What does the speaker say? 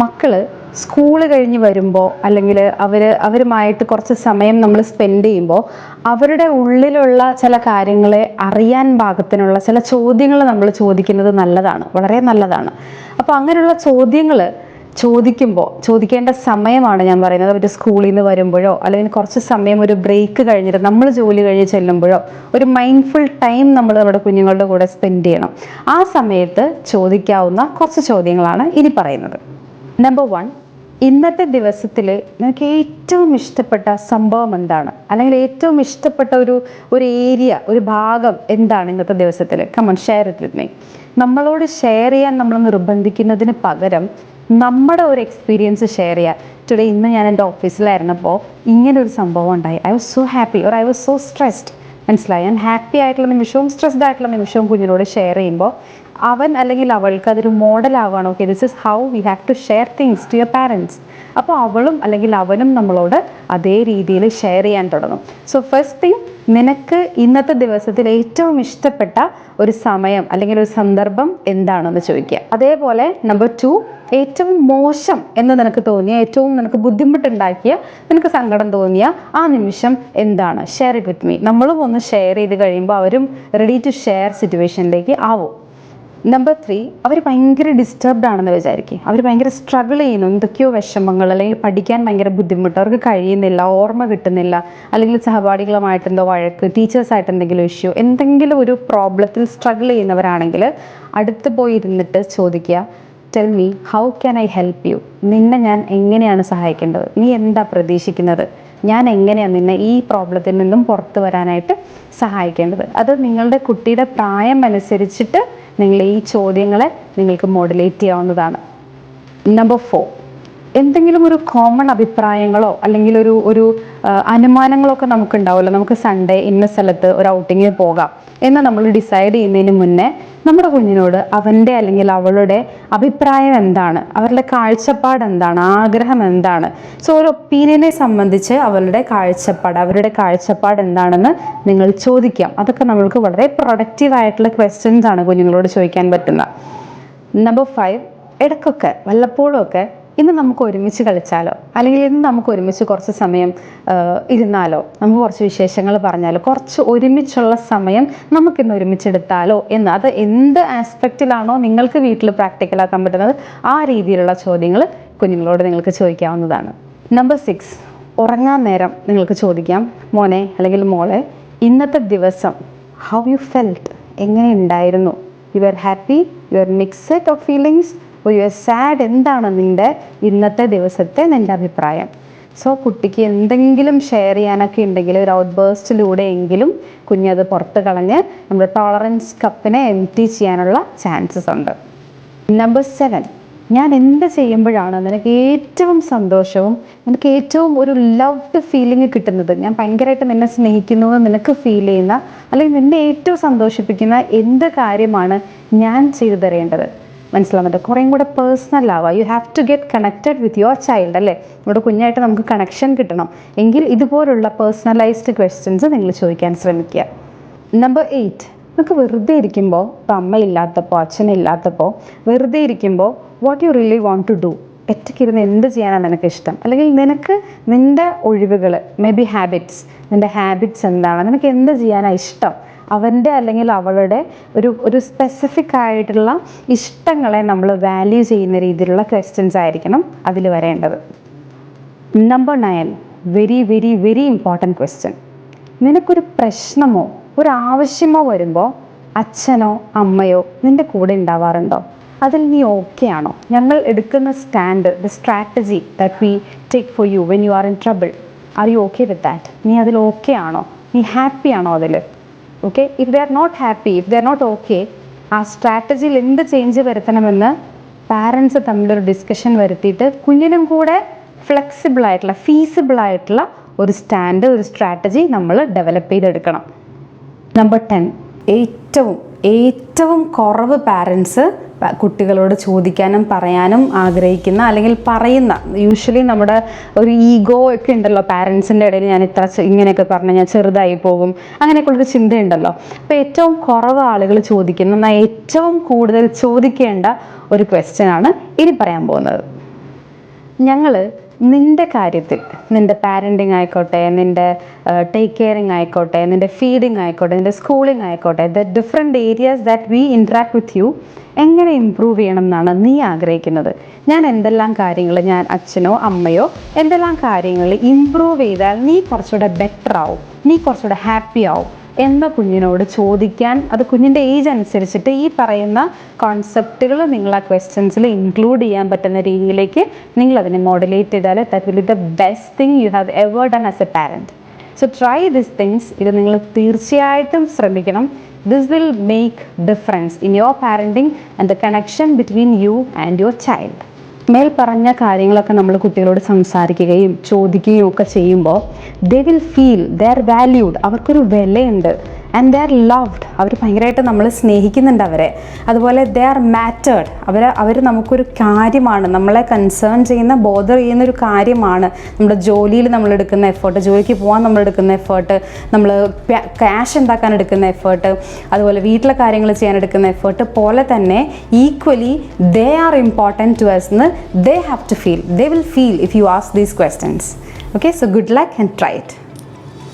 മക്കൾ സ്കൂൾ കഴിഞ്ഞ് വരുമ്പോൾ അല്ലെങ്കിൽ അവർ അവരുമായിട്ട് കുറച്ച് സമയം നമ്മൾ സ്പെൻഡ് ചെയ്യുമ്പോൾ അവരുടെ ഉള്ളിലുള്ള ചില കാര്യങ്ങളെ അറിയാൻ പാകത്തിനുള്ള ചില ചോദ്യങ്ങൾ നമ്മൾ ചോദിക്കുന്നത് നല്ലതാണ് വളരെ നല്ലതാണ്. അപ്പോൾ അങ്ങനെയുള്ള ചോദ്യങ്ങൾ ചോദിക്കുമ്പോൾ ചോദിക്കേണ്ട സമയമാണ് ഞാൻ പറയുന്നത്. അവർ സ്കൂളിൽ നിന്ന് വരുമ്പോഴോ അല്ലെങ്കിൽ കുറച്ച് സമയം ഒരു ബ്രേക്ക് കഴിഞ്ഞിട്ട് നമ്മൾ ജോലി കഴിഞ്ഞ് ചെല്ലുമ്പോഴോ ഒരു മൈൻഡ്ഫുൾ ടൈം നമ്മൾ നമ്മുടെ കുഞ്ഞുങ്ങളുടെ കൂടെ സ്പെൻഡ് ചെയ്യണം. ആ സമയത്ത് ചോദിക്കാവുന്ന കുറച്ച് ചോദ്യങ്ങളാണ് ഇനി പറയുന്നത്. നമ്പർ വൺ ഇന്നത്തെ ദിവസത്തിൽ നിനക്ക് ഏറ്റവും ഇഷ്ടപ്പെട്ട സംഭവം എന്താണ്? അല്ലെങ്കിൽ ഏറ്റവും ഇഷ്ടപ്പെട്ട ഒരു ഒരു ഏരിയ ഒരു ഭാഗം എന്താണ് ഇന്നത്തെ ദിവസത്തിൽ come on share it with me നമ്മളോട് ഷെയർ ചെയ്യാൻ നമ്മൾ നിർബന്ധിക്കുന്നതിന് പകരം നമ്മുടെ ഒരു എക്സ്പീരിയൻസ് ഷെയർ ചെയ്യുക ടുഡേ ഇന്ന് ഞാൻ എന്റെ ഓഫീസിലായിരുന്നപ്പോൾ ഇങ്ങനെ ഒരു സംഭവം ഉണ്ടായി. I was so happy or I was so stressed മനസ്സിലായി? ഞാൻ ഹാപ്പി ആയിട്ടുള്ള നിമിഷവും സ്ട്രെസ്ഡ് ആയിട്ടുള്ള നിമിഷവും കുഞ്ഞിനോട് ഷെയർ ചെയ്യുമ്പോൾ അവൻ അല്ലെങ്കിൽ അവൾക്ക് അതൊരു മോഡലാവുകയാണ് okay this is how we have to share things to your parents അപ്പോൾ അവളും അല്ലെങ്കിൽ അവനും നമ്മളോട് അതേ രീതിയിൽ ഷെയർ ചെയ്യാൻ തുടങ്ങും. സോ ഫസ്റ്റ് തിങ് നിനക്ക് ഇന്നത്തെ ദിവസത്തിൽ ഏറ്റവും ഇഷ്ടപ്പെട്ട ഒരു സമയം അല്ലെങ്കിൽ ഒരു സന്ദർഭം എന്താണെന്ന് ചോദിക്കുക. അതേപോലെ നമ്പർ ടു ഏറ്റവും മോശം എന്ന് നിനക്ക് തോന്നിയ ഏറ്റവും നിനക്ക് ബുദ്ധിമുട്ടുണ്ടാക്കിയ നിനക്ക് സങ്കടം തോന്നിയ ആ നിമിഷം എന്താണ്? ഷെയർ ഇറ്റ് വിത്ത് മീ നമ്മളും ഒന്ന് ഷെയർ ചെയ്ത് കഴിയുമ്പോൾ അവരും റെഡി ടു ഷെയർ സിറ്റുവേഷനിലേക്ക് ആവും. നമ്പർ ത്രീ അവർ ഭയങ്കര ഡിസ്റ്റർബ്ഡ് ആണെന്ന് വിചാരിക്കും. അവർ ഭയങ്കര സ്ട്രഗിൾ ചെയ്യുന്നു. എന്തൊക്കെയോ വിഷമങ്ങൾ അല്ലെങ്കിൽ പഠിക്കാൻ ഭയങ്കര ബുദ്ധിമുട്ട് അവർക്ക് കഴിയുന്നില്ല ഓർമ്മ കിട്ടുന്നില്ല അല്ലെങ്കിൽ സഹപാഠികളുമായിട്ട് എന്തോ വഴക്ക് ടീച്ചേഴ്സായിട്ട് എന്തെങ്കിലും ഇഷ്യൂ എന്തെങ്കിലും ഒരു പ്രോബ്ലത്തിൽ സ്ട്രഗിൾ ചെയ്യുന്നവരാണെങ്കിൽ അടുത്ത് പോയി ഇരുന്നിട്ട് ചോദിക്കുക tell me how can I help you നിന്നെ ഞാൻ എങ്ങനെയാണ് സഹായിക്കേണ്ടത്? നീ എന്താ പ്രതീക്ഷിക്കുന്നത്? ഞാൻ എങ്ങനെയാണ് നിന്നെ ഈ പ്രോബ്ലത്തിൽ നിന്നും പുറത്തു വരാനായിട്ട് സഹായിക്കേണ്ടത്? അത് നിങ്ങളുടെ കുട്ടിയുടെ പ്രായം അനുസരിച്ചിട്ട് നിങ്ങൾ ഈ ചോദ്യങ്ങളെ നിങ്ങൾക്ക് മോഡുലേറ്റ് ചെയ്യാവുന്നതാണ്. നമ്പർ ഫോർ എന്തെങ്കിലും ഒരു കോമൺ അഭിപ്രായങ്ങളോ അല്ലെങ്കിൽ ഒരു ഒരു അനുമാനങ്ങളോ ഒക്കെ നമുക്ക് ഉണ്ടാവുമല്ലോ നമുക്ക് സൺഡേ ഇന്ന സ്ഥലത്ത് ഒരു ഔട്ടിങ്ങിൽ പോകാം. എന്ന് നമ്മൾ ഡിസൈഡ് ചെയ്യുന്നതിന് മുന്നേ നമ്മുടെ കുഞ്ഞിനോട് അവന്റെ അല്ലെങ്കിൽ അവളുടെ അഭിപ്രായം എന്താണ്? അവരുടെ കാഴ്ചപ്പാട് എന്താണ്? ആഗ്രഹം എന്താണ്? സോ ഒരു ഒപ്പീനിയനെ സംബന്ധിച്ച് അവരുടെ കാഴ്ചപ്പാട് അവരുടെ കാഴ്ചപ്പാട് എന്താണെന്ന് നിങ്ങൾ ചോദിക്കാം. അതൊക്കെ നമ്മൾക്ക് വളരെ പ്രൊഡക്റ്റീവ് ആയിട്ടുള്ള ക്വസ്റ്റ്യൻസ് ആണ് കുഞ്ഞുങ്ങളോട് ചോദിക്കാൻ പറ്റുന്ന നമ്പർ ഫൈവ് ഇടയ്ക്കൊക്കെ വല്ലപ്പോഴും ഒക്കെ ഇന്ന് നമുക്ക് ഒരുമിച്ച് കളിച്ചാലോ? അല്ലെങ്കിൽ ഇന്ന് നമുക്ക് ഒരുമിച്ച് കുറച്ച് സമയം ഇരുന്നാലോ? നമുക്ക് കുറച്ച് വിശേഷങ്ങൾ പറഞ്ഞാലോ? കുറച്ച് ഒരുമിച്ചുള്ള സമയം നമുക്കിന്ന് ഒരുമിച്ചെടുത്താലോ എന്ന്? അത് എന്ത് ആസ്പെക്റ്റിലാണോ നിങ്ങൾക്ക് വീട്ടിൽ പ്രാക്ടിക്കലാക്കാൻ പറ്റുന്നത്? ആ രീതിയിലുള്ള ചോദ്യങ്ങൾ കുഞ്ഞുങ്ങളോട് നിങ്ങൾക്ക് ചോദിക്കാവുന്നതാണ്. നമ്പർ സിക്സ് ഉറങ്ങാൻ നേരം നിങ്ങൾക്ക് ചോദിക്കാം. മോനെ അല്ലെങ്കിൽ മോളെ ഇന്നത്തെ ദിവസം ഹൗ യു ഫെൽറ്റ് എങ്ങനെ ഉണ്ടായിരുന്നു? You are happy you are mixed of feelings you are sad എന്താണ് നിന്റെ ഇന്നത്തെ ദിവസത്തെ നിന്റെ അഭിപ്രായം? സോ കുട്ടിക്ക് എന്തെങ്കിലും ഷെയർ ചെയ്യാനൊക്കെ ഉണ്ടെങ്കിൽ ഒരു ഔട്ട് ബേസ്റ്റിലൂടെ എങ്കിലും കുഞ്ഞത് പുറത്ത് കളഞ്ഞ് നമ്മുടെ ടോളറൻസ് കപ്പിനെ എം ടി ചെയ്യാനുള്ള ചാൻസസ് ഉണ്ട്. നമ്പർ സെവൻ ഞാൻ എന്ത് ചെയ്യുമ്പോഴാണ് നിനക്ക് ഏറ്റവും സന്തോഷവും നിനക്ക് ഏറ്റവും ഒരു ലവ്ഡ് ഫീലിംഗ് കിട്ടുന്നത്? ഞാൻ ഭയങ്കരമായിട്ട് നിന്നെ സ്നേഹിക്കുന്നു എന്ന് നിനക്ക് ഫീൽ ചെയ്യുന്ന അല്ലെങ്കിൽ നിന്നെ ഏറ്റവും സന്തോഷിപ്പിക്കുന്ന എന്ത് കാര്യമാണ് ഞാൻ ചെയ്തു തരേണ്ടത്? മനസ്സിലാവുന്നുണ്ട്. കുറേയും കൂടെ പേഴ്സണൽ ആവുക. You have to get connected with your child അല്ലേ? നമ്മുടെ കുഞ്ഞായിട്ട് നമുക്ക് കണക്ഷൻ കിട്ടണം. എങ്കിൽ ഇതുപോലുള്ള പേഴ്സണലൈസ്ഡ് ക്വസ്റ്റ്യൻസ് നിങ്ങൾ ചോദിക്കാൻ ശ്രമിക്കുക. നമ്പർ എയ്റ്റ് നമുക്ക് വെറുതെ ഇരിക്കുമ്പോൾ ഇപ്പം അമ്മയില്ലാത്തപ്പോൾ അച്ഛനില്ലാത്തപ്പോൾ വെറുതെ ഇരിക്കുമ്പോൾ what you really want to do ഒറ്റയ്ക്കിരുന്ന് എന്ത് ചെയ്യാനാണ് നിനക്ക് ഇഷ്ടം അല്ലെങ്കിൽ നിനക്ക് നിന്റെ ഒഴിവുകൾ മേ ബി ഹാബിറ്റ്സ് നിന്റെ ഹാബിറ്റ്സ് എന്താണ്? നിനക്ക് എന്ത് ചെയ്യാനാണ് ഇഷ്ടം? അവന്റെ അല്ലെങ്കിൽ അവളുടെ ഒരു ഒരു സ്പെസിഫിക് ആയിട്ടുള്ള ഇഷ്ടങ്ങളെ നമ്മൾ വാല്യൂ ചെയ്യുന്ന രീതിയിലുള്ള ക്വസ്റ്റ്യൻസ് ആയിരിക്കണം അതിൽ വരേണ്ടത്. Number nine very very very important question നിനക്കൊരു പ്രശ്നമോ ഒരു ആവശ്യമോ വരുമ്പോൾ അച്ഛനോ അമ്മയോ നിന്റെ കൂടെ ഉണ്ടാവാറുണ്ടോ? അതിൽ നീ ഓക്കെ ആണോ? ഞങ്ങൾ എടുക്കുന്ന stand the strategy that we take for you when you are in trouble are you okay with that നീ അതിൽ ഓക്കെ ആണോ? നീ ഹാപ്പി ആണോ അതിൽ? Okay if they are not happy if they are not okay ആ സ്ട്രാറ്റജിയിൽ എന്ത് change വരുത്തണമെന്ന് പാരൻസ് തമ്മിലൊരു ഡിസ്കഷൻ വരുത്തിയിട്ട് കുഞ്ഞിനും കൂടെ ഫ്ലെക്സിബിൾ ആയിട്ടുള്ള ഫീസിബിൾ ആയിട്ടുള്ള ഒരു സ്റ്റാൻഡ് ഒരു സ്ട്രാറ്റജി നമ്മൾ ഡെവലപ്പ് ചെയ്തെടുക്കണം. നമ്പർ ടെൻ ഏറ്റവും ഏറ്റവും കുറവ് പാരൻസ് കുട്ടികളോട് ചോദിക്കാനും പറയാനും ആഗ്രഹിക്കുന്ന അല്ലെങ്കിൽ പറയുന്ന യൂഷ്വലി നമ്മുടെ ഒരു ഈഗോ ഒക്കെ ഉണ്ടല്ലോ പാരൻസിന്റെ ഇടയിൽ ഞാൻ ഇത്ര ഇങ്ങനെയൊക്കെ പറഞ്ഞാൽ ഞാൻ ചെറുതായി പോകും അങ്ങനെയൊക്കെയുള്ളൊരു ചിന്തയുണ്ടല്ലോ. അപ്പോൾ ഏറ്റവും കുറവ് ആളുകൾ ചോദിക്കുന്ന എന്നാൽ ഏറ്റവും കൂടുതൽ ചോദിക്കേണ്ട ഒരു ക്വസ്റ്റ്യൻ ആണ് ഇനി പറയാൻ പോകുന്നത്. ഞങ്ങൾ നിന്റെ കാര്യത്തിൽ നിന്റെ പാരന്റിങ് ആയിക്കോട്ടെ നിന്റെ ടേക്ക് കെയറിങ് ആയിക്കോട്ടെ നിന്റെ ഫീഡിങ് ആയിക്കോട്ടെ നിന്റെ സ്കൂളിംഗ് ആയിക്കോട്ടെ the different areas that we interact with you എങ്ങനെ ഇമ്പ്രൂവ് ചെയ്യണം എന്നാണ് നീ ആഗ്രഹിക്കുന്നത്. ഞാൻ എന്തെല്ലാം കാര്യങ്ങൾ ഞാൻ അച്ഛനോ അമ്മയോ എന്തെല്ലാം കാര്യങ്ങൾ ഇമ്പ്രൂവ് ചെയ്താൽ നീ കുറച്ചുകൂടെ ബെറ്റർ ആവും. നീ കുറച്ചുകൂടെ ഹാപ്പി ആവും. എന്ന കുഞ്ഞിനോട് ചോദിക്കാൻ അത് കുഞ്ഞിന്റെ ഏജ് അനുസരിച്ചിട്ട് ഈ പറയുന്ന കോൺസെപ്റ്റുകൾ നിങ്ങൾ ആ ക്വസ്റ്റ്യൻസിൽ ഇൻക്ലൂഡ് ചെയ്യാൻ പറ്റുന്ന രീതിയിലേക്ക് നിങ്ങൾ അതിനെ മോഡുലേറ്റ് ചെയ്താൽ that will the best thing you have ever done as a parent so try this things ഇത് നിങ്ങൾ തീർച്ചയായിട്ടും ശ്രമിക്കണം. This will make difference in your parenting and the connection between you and your child മേൽ പറഞ്ഞ കാര്യങ്ങളൊക്കെ നമ്മൾ കുട്ടികളോട് സംസാരിക്കുകയും ചോദിക്കുകയും ഒക്കെ ചെയ്യുമ്പോൾ they will feel they're valued അവർക്കൊരു വിലയുണ്ട്. ആൻഡ് ദേ ആർ ലവ്ഡ് അവർ ഭയങ്കരമായിട്ട് നമ്മൾ സ്നേഹിക്കുന്നുണ്ട് അവരെ. അതുപോലെ ദേ ആർ മാറ്റേഡ് അവർ അവർ നമുക്കൊരു കാര്യമാണ്. നമ്മളെ കൺസേൺ ചെയ്യുന്ന ബോധർ ചെയ്യുന്ന ഒരു കാര്യമാണ്. നമ്മുടെ ജോലിയിൽ നമ്മൾ എടുക്കുന്ന എഫേർട്ട് ജോലിക്ക് പോകാൻ നമ്മൾ എടുക്കുന്ന എഫേർട്ട് നമ്മൾ ക്യാഷ് ഉണ്ടാക്കാൻ എടുക്കുന്ന എഫേർട്ട് അതുപോലെ വീട്ടിലെ കാര്യങ്ങൾ ചെയ്യാൻ എടുക്കുന്ന എഫേർട്ട് പോലെ തന്നെ equally they are important to us എന്ന് they have to feel they will feel if you ask these questions okay so good luck and try it